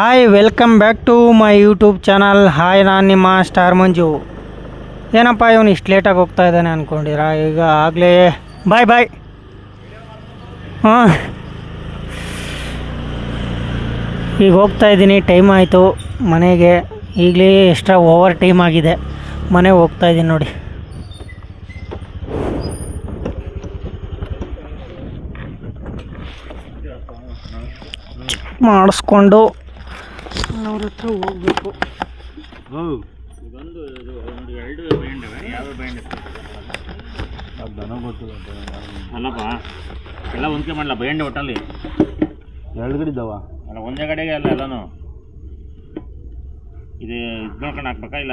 Hi welcome back to my YouTube channel hi ನಾನು ನಿಮ್ಮ star ಮಂಜು. ಏನಪ್ಪ ಇವನು ಇಷ್ಟು ಲೇಟಾಗಿ ಹೋಗ್ತಾ ಇದ್ದಾನೆ ಅಂದ್ಕೊಂಡಿರ ಈಗ ಆಗಲೇ ಬಾಯ್ ಬಾಯ್ ಹಾಂ. ಈಗ ಹೋಗ್ತಾ ಇದ್ದೀನಿ ಟೈಮ್ ಆಯಿತು. ಮನೆಗೆ ಈಗಲೇ ಎಕ್ಸ್ಟ್ರಾ ಓವರ್ ಟೈಮ್ ಆಗಿದೆ. ಮನೆಗೆ ಹೋಗ್ತಾ ಇದ್ದೀನಿ ನೋಡಿ. ಮಾಡಿಸ್ಕೊಂಡು ಅವ್ರ ಹತ್ರ ಹೋಗ್ಬೇಕು. ಇದೊಂದು ಇದು ಒಂದು ಎರಡು ಬೈಂಡವೆ ಯಾವ ಬೈಂಡ್ ಅಲ್ಲಪ್ಪ ಎಲ್ಲ ಹೊಂದ್ಕೆ ಮಾಡಲ್ಲ ಬೈಂಡ್ ಒಟ್ಟಲ್ಲಿ? ಎರಡು ಗಡಿ ಇದ್ದಾವ? ಅಲ್ಲ ಒಂದೇ ಕಡೆಗೆ ಅಲ್ಲ ಎಲ್ಲಾನು? ಇದು ನೋಡ್ಕೊಂಡು ಹಾಕ್ಬೇಕಾ ಇಲ್ಲ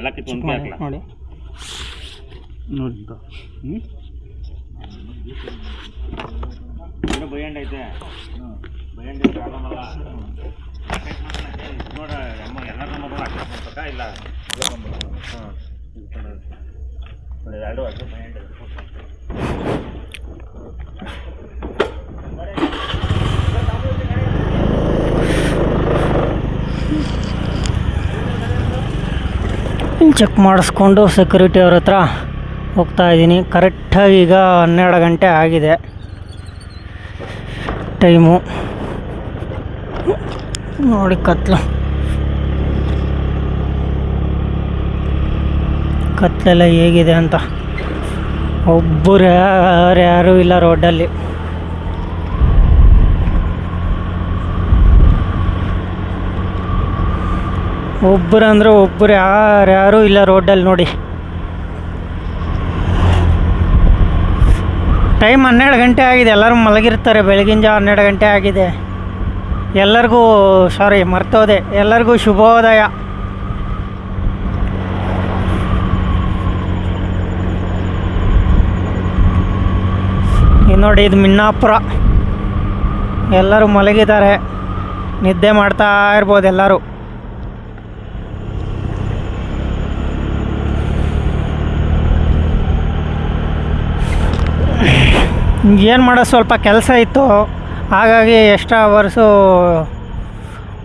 ಎಲ್ಲ ಕಿತ್ತು ಒಂದ್ಕೆ ಹಾಕಲ್ಲ ನೋಡಿ. ನೋಡಿ ಹ್ಞೂ ಇದು ಐತೆ. ಚೆಕ್ ಮಾಡಿಸ್ಕೊಂಡು ಸೆಕ್ಯೂರಿಟಿ ಅವ್ರ ಹತ್ರ ಹೋಗ್ತಾ ಇದ್ದೀನಿ. ಕರೆಕ್ಟಾಗಿ ಈಗ ಹನ್ನೆರಡು ಗಂಟೆ ಆಗಿದೆ. ಟೈಮು ನೋಡಿ ಕತ್ಲು. ಕತ್ಲೆಲ್ಲ ಹೇಗಿದೆ ಅಂತ. ಒಬ್ಬರು ಯಾರು ಇಲ್ಲ ರೋಡಲ್ಲಿ. ಒಬ್ಬರು ಅಂದರೆ ಒಬ್ಬರು ಯಾರು ಇಲ್ಲ ರೋಡಲ್ಲಿ ನೋಡಿ. ಟೈಮ್ ಹನ್ನೆರಡು ಗಂಟೆ ಆಗಿದೆ. ಎಲ್ಲರೂ ಮಲಗಿರ್ತಾರೆ. ಬೆಳಗಿನ ಜಾವ ಹನ್ನೆರಡು ಗಂಟೆ ಆಗಿದೆ. ಎಲ್ಲರಿಗೂ ಸಾರಿ ಮರ್ತೋದೆ. ಎಲ್ಲರಿಗೂ ಶುಭೋದಯ. ನೋಡಿ ಇದು ಮಿನ್ನಾಪುರ. ಎಲ್ಲರೂ ಮಲಗಿದ್ದಾರೆ. ನಿದ್ದೆ ಮಾಡ್ತಾ ಇರ್ಬೋದು ಎಲ್ಲರೂ. ಏನು ಮಾಡೋದು, ಸ್ವಲ್ಪ ಕೆಲಸ ಇತ್ತು. ಹಾಗಾಗಿ ಎಕ್ಸ್ಟ್ರಾ ಅವರ್ಸು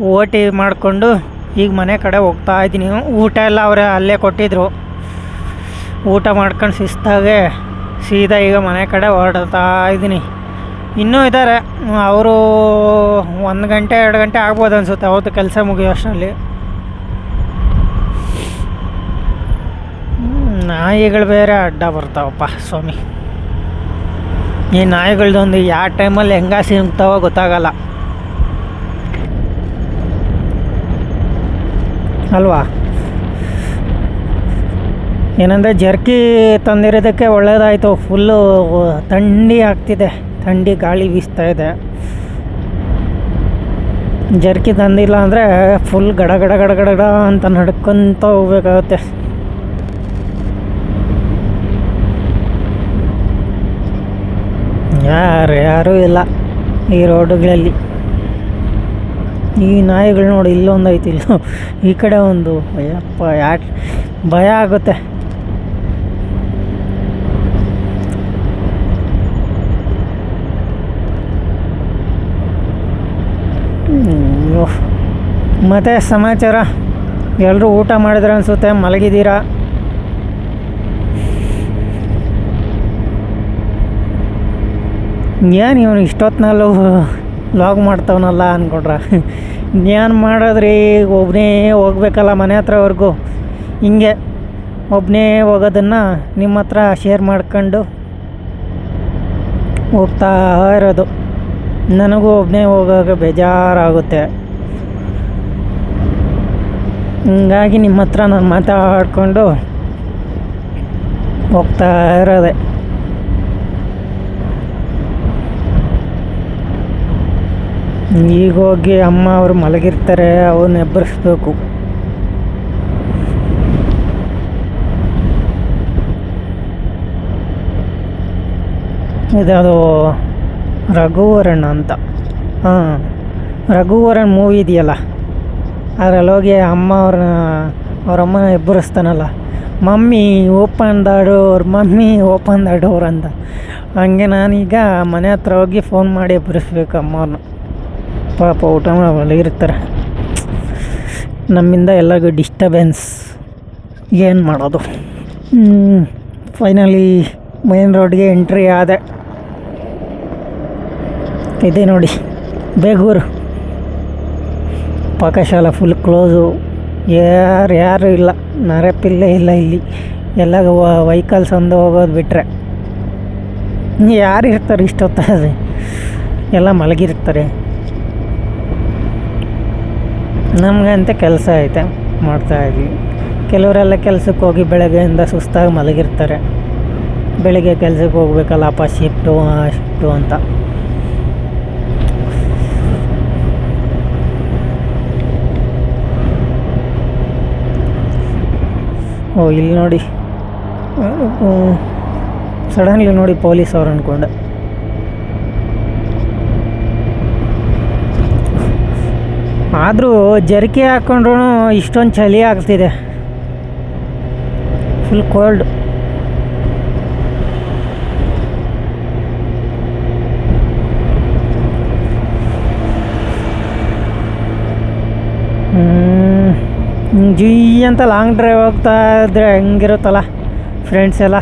ಓ ಟಿ ಮಾಡಿಕೊಂಡು ಈಗ ಮನೆ ಕಡೆ ಹೋಗ್ತಾ ಇದ್ದೀನಿ. ಊಟ ಎಲ್ಲ ಅವರೇ ಅಲ್ಲೇ ಕೊಟ್ಟಿದ್ದರು ಊಟ ಮಾಡ್ಕೊಂಡು ಶಿಸ್ತಾಗೆ ಸೀದಾ ಈಗ ಮನೆ ಕಡೆ ಹೊರಡ್ತಾ ಇದ್ದೀನಿ. ಇನ್ನೂ ಇದ್ದಾರೆ ಅವರು ಒಂದು ಗಂಟೆ, ಎರಡು ಗಂಟೆ ಆಗ್ಬೋದು ಅನಿಸುತ್ತೆ ಅವ್ರದ್ದು ಕೆಲಸ ಮುಗಿಯೋ ಅಷ್ಟರಲ್ಲಿ ನಾಯಿಗಳು ಬೇರೆ ಅಡ್ಡ ಬರ್ತಾವಪ್ಪ ಸ್ವಾಮಿ. ಈ ನಾಯಿಗಳದೊಂದು ಯಾವ ಟೈಮಲ್ಲಿ ಹೆಂಗ ಸಿಗ್ತಾವೋ ಗೊತ್ತಾಗಲ್ಲ. ಅಲ್ವಾ? ಏನಂದರೆ ಜರ್ಕಿ ತಂದಿರೋದಕ್ಕೆ ಒಳ್ಳೇದಾಯಿತು. ಫುಲ್ಲು ಥಂಡಿ ಆಗ್ತಿದೆ. ಥಂಡಿ ಗಾಳಿ ಬೀಸ್ತಾ ಇದೆ. ಜರ್ಕಿ ತಂದಿಲ್ಲ ಅಂದರೆ ಫುಲ್ ಗಡ ಗಡ ಗಡ ಗಡ ಗಡ ಅಂತ ನಡ್ಕೊತ ಹೋಗ್ಬೇಕಾಗುತ್ತೆ. ಯಾರು ಯಾರೂ ಇಲ್ಲ ಈ ರೋಡುಗಳಲ್ಲಿ. ಈ ನಾಯಿಗಳು ನೋಡಿ ಇಲ್ಲೊಂದು ಐತಿ ಇಲ್ಲ ಈ ಕಡೆ ಒಂದು. ಅಯ್ಯಪ್ಪ, ಯಾಕೆ? ಭಯ ಆಗುತ್ತೆ. ಮತ್ತೆ ಸಮಾಚಾರ? ಎಲ್ಲರೂ ಊಟ ಮಾಡಿದ್ರೆ ಅನಿಸುತ್ತೆ? ಮಲಗಿದ್ದೀರಾ? ಏನು ಇವನು ಇಷ್ಟೊತ್ತಿನಲ್ಲೂ ಲಾಗ್ ಮಾಡ್ತಾವನಲ್ಲ ಅಂದ್ಕೊಂಡ್ರ ಏನು ಮಾಡೋದ್ರಿ? ಒಬ್ಬನೇ ಹೋಗ್ಬೇಕಲ್ಲ ಮನೆ ಹತ್ರವರೆಗೂ. ಹಿಂಗೆ ಒಬ್ಬನೇ ಹೋಗೋದನ್ನು ನಿಮ್ಮ ಹತ್ರ ಶೇರ್ ಮಾಡ್ಕೊಂಡು ಹೋಗ್ತಾ ಇರೋದು. ನನಗೂ ಒಬ್ಬನೇ ಹೋಗೋಕೆ ಬೇಜಾರಾಗುತ್ತೆ. ಹಿಂಗಾಗಿ ನಿಮ್ಮ ಹತ್ರ ನಾನು ಮಾತಾಡಿಕೊಂಡು ಹೋಗ್ತಾ ಇರೋದೆ. ಈಗ ಹೋಗಿ ಅಮ್ಮ ಅವರು ಮಲಗಿರ್ತಾರೆ ಅವನ್ನ ಎಬ್ಬರಿಸ್ಬೇಕು. ಇದ್ಯಾವುದು ರಘುವರಣ ಅಂತ. ಹಾಂ, ರಘುವರನ್ ಮೂವಿ ಇದೆಯಲ್ಲ? ಅದ್ರಲ್ಲಿ ಹೋಗಿ ಅಮ್ಮ ಅವ್ರನ್ನ ಅವ್ರ ಅಮ್ಮನ ಎಬ್ಬರಿಸ್ತಾನಲ್ಲ? Mummy, open the door mummy, open the door ಅಂತ. ಹಂಗೆ ನಾನೀಗ ಮನೆ ಹತ್ರ ಹೋಗಿ ಫೋನ್ ಮಾಡಿ ಎಬ್ಬರಿಸ್ಬೇಕು ಅಮ್ಮವ್ರನ್ನ ಪಾಪ ಊಟ ಮಲಗಿರ್ತಾರೆ ನಮ್ಮಿಂದ ಎಲ್ಲರಿಗೂ ಡಿಸ್ಟರ್ಬೆನ್ಸ್ ಏನು ಮಾಡೋದು? ಫೈನಲಿ ಮೇನ್ ರೋಡ್ಗೆ ಎಂಟ್ರಿ ಆದೆ. ಇದೆ ನೋಡಿ, ಬೇಗೂರು. ಪಾಕಶಾಲ ಫುಲ್ ಕ್ಲೋಸು ಯಾರು ಯಾರು ಇಲ್ಲ ನರಪಿಲ್ಲೇ ಇಲ್ಲ ಇಲ್ಲಿ. ಎಲ್ಲ ವೆಹಿಕಲ್ಸ್ ಒಂದು ಹೋಗೋದು ಬಿಟ್ಟರೆ ಯಾರು ಇರ್ತಾರೆ ಇಷ್ಟೊತ್ತಾದ್ರೆ? ಎಲ್ಲ ಮಲಗಿರ್ತಾರೆ. ನಮಗಂತ ಕೆಲಸ ಐತೆ ಮಾಡ್ತಾಯಿದ್ವಿ ಕೆಲವರೆಲ್ಲ ಕೆಲಸಕ್ಕೆ ಹೋಗಿ ಬೆಳಗ್ಗೆಯಿಂದ ಸುಸ್ತಾಗಿ ಮಲಗಿರ್ತಾರೆ. ಬೆಳಿಗ್ಗೆ ಕೆಲಸಕ್ಕೆ ಹೋಗ್ಬೇಕಲ್ಲಪ್ಪ ಶಿಫ್ಟು ಆ ಶಿಫ್ಟು ಅಂತ. ಓ, ಇಲ್ಲಿ ನೋಡಿ. ಸಡನ್ಲಿ ನೋಡಿ ಪೊಲೀಸ್ ಅವ್ರು ಅಂದ್ಕೊಂಡೆ ಆದರೂ ಜರ್ಕಿ ಹಾಕ್ಕೊಂಡ್ರೂ ಇಷ್ಟೊಂದು ಚಳಿ ಆಗ್ತಿದೆ. ಫುಲ್ ಕೋಲ್ಡ್ ಜೀ ಅಂತ ಲಾಂಗ್ ಡ್ರೈವ್ ಹೋಗ್ತಾ ಇದ್ರೆ ಹೆಂಗಿರುತ್ತಲ್ಲ ಫ್ರೆಂಡ್ಸ್ ಎಲ್ಲ?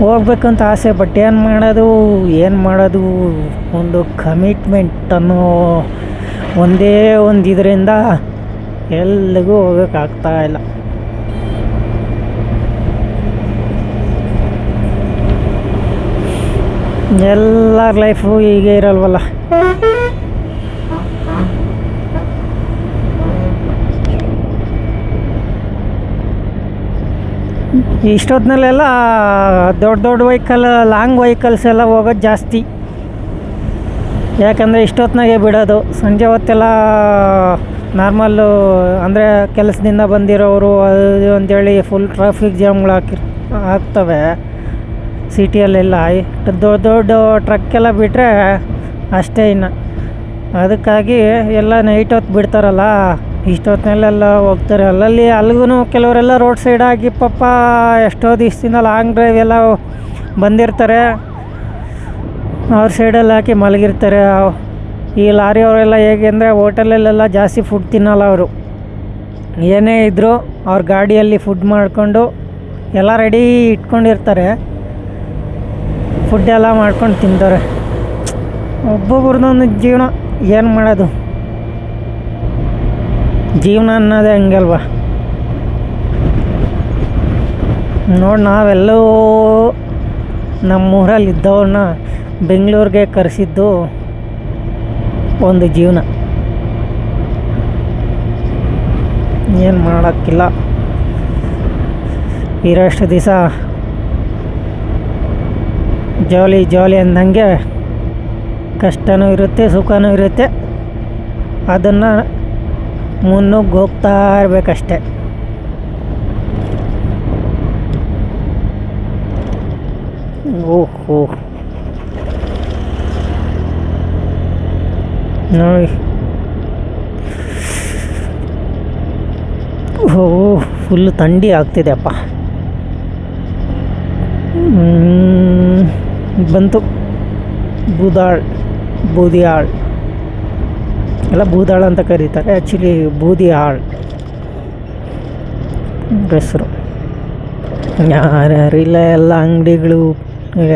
ಹೋಗ್ಬೇಕಂತ ಆಸೆ ಬಟ್ ಏನು ಮಾಡೋದು ಏನು ಮಾಡೋದು? ಒಂದು ಕಮಿಟ್ಮೆಂಟ್ ಅನ್ನೋ ಒಂದೇ ಒಂದು ಇದರಿಂದ ಎಲ್ಲಿಗೂ ಹೋಗೋಕ್ಕಾಗ್ತಾ ಇಲ್ಲ. ಎಲ್ಲರ ಲೈಫು ಹೀಗೆ ಇರಲ್ವಲ್ಲ? ಇಷ್ಟೊತ್ತಿನಲ್ಲೆಲ್ಲ ದೊಡ್ಡ ದೊಡ್ಡ ವೆಹಿಕಲ್ ಲಾಂಗ್ ವೆಹಿಕಲ್ಸ್ ಎಲ್ಲ ಹೋಗೋದು ಜಾಸ್ತಿ. ಯಾಕಂದರೆ ಇಷ್ಟೊತ್ತಿನಾಗೆ ಬಿಡೋದು. ಸಂಜೆ ಹೊತ್ತೆಲ್ಲ ನಾರ್ಮಲ್ಲು ಅಂದರೆ ಕೆಲಸದಿಂದ ಬಂದಿರೋರು ಅದು ಅಂತೇಳಿ ಫುಲ್ ಟ್ರಾಫಿಕ್ ಜಾಮ್ಗಳು ಹಾಕಿ ಆಗ್ತವೆ. ಸಿಟಿಯಲ್ಲೆಲ್ಲ ದೊಡ್ಡ ದೊಡ್ಡ ಟ್ರಕ್ಕೆಲ್ಲ ಬಿಟ್ಟರೆ ಅಷ್ಟೇ ಇನ್ನು. ಅದಕ್ಕಾಗಿ ಎಲ್ಲ ನೈಟ್ ಹೊತ್ತು ಬಿಡ್ತಾರಲ್ಲ ಇಷ್ಟೊತ್ತಿನಲ್ಲೆಲ್ಲ ಹೋಗ್ತಾರೆ. ಅಲ್ಲಲ್ಲಿ ಅಲ್ಲಿಗೂ ಕೆಲವರೆಲ್ಲ ರೋಡ್ ಸೈಡ್ ಆಗಿ ಪಾಪ ಎಷ್ಟೋ ದಿವ್ಸದಿಂದ ಲಾಂಗ್ ಡ್ರೈವ್ ಎಲ್ಲ ಬಂದಿರ್ತಾರೆ. ಅವ್ರ ಸೈಡಲ್ಲಿ ಹಾಕಿ ಮಲಗಿರ್ತಾರೆ. ಈ ಲಾರಿಯವರೆಲ್ಲ ಹೇಗೆ ಅಂದರೆ ಹೋಟೆಲಲ್ಲೆಲ್ಲ ಜಾಸ್ತಿ ಫುಡ್ ತಿನ್ನಲ್ಲ ಅವರು. ಏನೇ ಇದ್ದರೂ ಅವ್ರ ಗಾಡಿಯಲ್ಲಿ ಫುಡ್ ಮಾಡಿಕೊಂಡು ಎಲ್ಲ ರೆಡಿ ಇಟ್ಕೊಂಡಿರ್ತಾರೆ. ಫುಡ್ ಎಲ್ಲ ಮಾಡ್ಕೊಂಡು ತಿಂತಾರೆ ಒಬ್ಬೊಬ್ರದೊಂದು ಜೀವನ ಏನು ಮಾಡೋದು? ಜೀವನ ಅನ್ನೋದೇ ಹಂಗಲ್ವಾ? ನೋಡಿ ನಾವೆಲ್ಲೋ ನಮ್ಮೂರಲ್ಲಿ ಇದ್ದವ್ರನ್ನ ಬೆಂಗಳೂರಿಗೆ ಕರೆಸಿದ್ದು ಒಂದು ಜೀವನ. ಏನು ಮಾಡೋಕ್ಕಿಲ್ಲ. ಇರೋಷ್ಟು ದಿವಸ ಜಾಲಿ ಜಾಲಿ ಅಂದಂಗೆ ಕಷ್ಟನೂ ಇರುತ್ತೆ, ಸುಖನೂ ಇರುತ್ತೆ. ಅದನ್ನು ಮುನ್ನುಗ್ಗಿ ಹೋಗ್ತಾ ಇರಬೇಕಷ್ಟೆ. ಓಹೋ. ನೋಡಿ ಓ ಫುಲ್ ಥಂಡಿ ಆಗ್ತಿದೆ ಅಪ್ಪ. ಹ್ಮ್, ಬಂತು. ಬೂದಾಳ್ ಬೂದಿಯಾಳ್. ಎಲ್ಲ ಬೂದಾಳ್ ಅಂತ ಕರೀತಾರೆ. ಆ್ಯಕ್ಚುಲಿ ಬೂದಿ ಹಾಳ್ ಹೆಸರು. ಯಾರ್ಯಾರು ಇಲ್ಲ ಎಲ್ಲ ಅಂಗಡಿಗಳು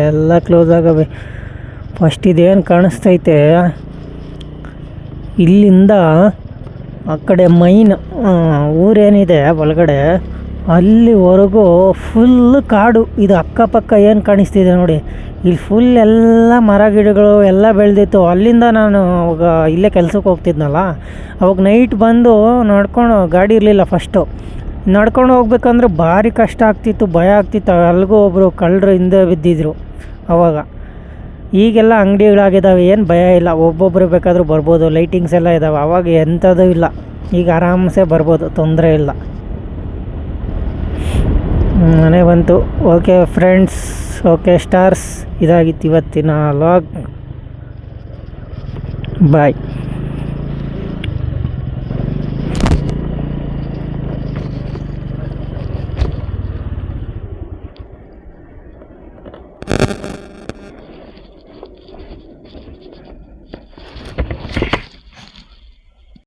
ಎಲ್ಲ ಕ್ಲೋಸ್ ಆಗವೆ. ಫಸ್ಟ್ ಇದೇನು ಕಾಣಿಸ್ತೈತೆ? ಇಲ್ಲಿಂದ ಆ ಕಡೆ ಮೈನ್ ಊರೇನಿದೆ ಒಳಗಡೆ, ಅಲ್ಲಿವರೆಗೂ ಫುಲ್ ಕಾಡು. ಇದು ಅಕ್ಕಪಕ್ಕ ಏನು ಕಾಣಿಸ್ತಿದೆ ನೋಡಿ. ಇಲ್ಲಿ ಫುಲ್ ಎಲ್ಲ ಮರ ಗಿಡಗಳು ಎಲ್ಲ ಬೆಳೆದಿತ್ತು. ಅಲ್ಲಿಂದ ನಾನು ಅವಾಗ ಇಲ್ಲೇ ಕೆಲಸಕ್ಕೆ ಹೋಗ್ತಿದ್ನಲ್ಲ. ಅವಾಗ ನೈಟ್ ಬಂದು ನಡ್ಕೊಂಡು, ಗಾಡಿ ಇರಲಿಲ್ಲ ಫಸ್ಟು ನಡ್ಕೊಂಡು ಹೋಗ್ಬೇಕಂದ್ರೆ ಭಾರಿ ಕಷ್ಟ ಆಗ್ತಿತ್ತು, ಭಯ ಆಗ್ತಿತ್ತು. ಅಲ್ಲಿಗೂ ಒಬ್ಬರು ಕಳ್ಳರು ಹಿಂದೆ ಬಿದ್ದಿದ್ರು ಅವಾಗ. ಈಗೆಲ್ಲ ಅಂಗಡಿಗಳಾಗಿದ್ದಾವೆ, ಏನು ಭಯ ಇಲ್ಲ. ಒಬ್ಬೊಬ್ಬರು ಬೇಕಾದರೂ ಬರ್ಬೋದು ಲೈಟಿಂಗ್ಸ್ ಎಲ್ಲ ಇದ್ದಾವೆ ಅವಾಗ ಎಂಥದ್ದು ಇಲ್ಲ. ಈಗ ಆರಾಮ್ಸೆ ಬರ್ಬೋದು, ತೊಂದರೆ ಇಲ್ಲ. ಮನೆ ಬಂತು. ಓಕೆ ಫ್ರೆಂಡ್ಸ್ ಓಕೆ ಸ್ಟಾರ್ಸ್ ಇದಾಗಿತ್ತು ಇವತ್ತಿನ ಲಾಗ್ ಬಾಯ್